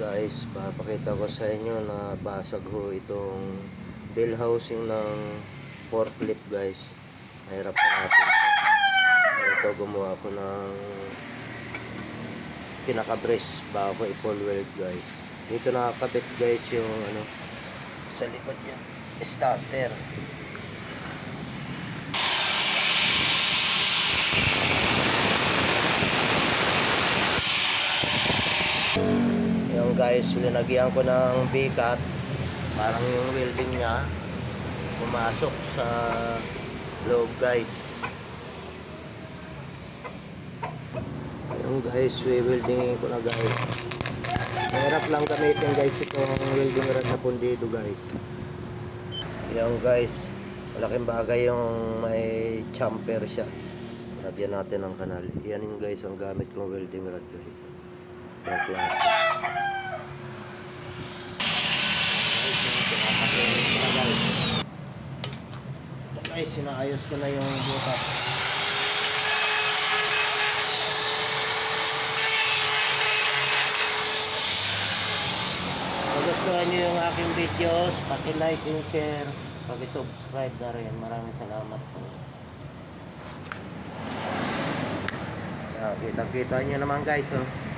guys, papakita ko sa inyo na basag ho itong bell housing ng forklift guys. Mahirap na natin. Ito gumawa ko ng pinaka-brace bago ko i-full weld guys. Dito nakakabit guys yung ano sa likod niya starter. Yung guys, linagyan ko ng bikat. Parang yung welding niya pumasok sa loob guys. Yung guys, weldingin ko na guys. Mahirap lang gamitin guys itong welding rod na pundido guys. Yung guys, malaking bagay yung may chamfer siya. Lagyan natin ng kanal. Yan yung guys ang gamit kong welding rod guys. Ito guys, sinaayos ko na yung butas. Kung gustuhan nyo yung aking videos, paki-like and share, paki-subscribe na rin. Maraming salamat po. Yeah, kita-kita nyo naman guys, oh.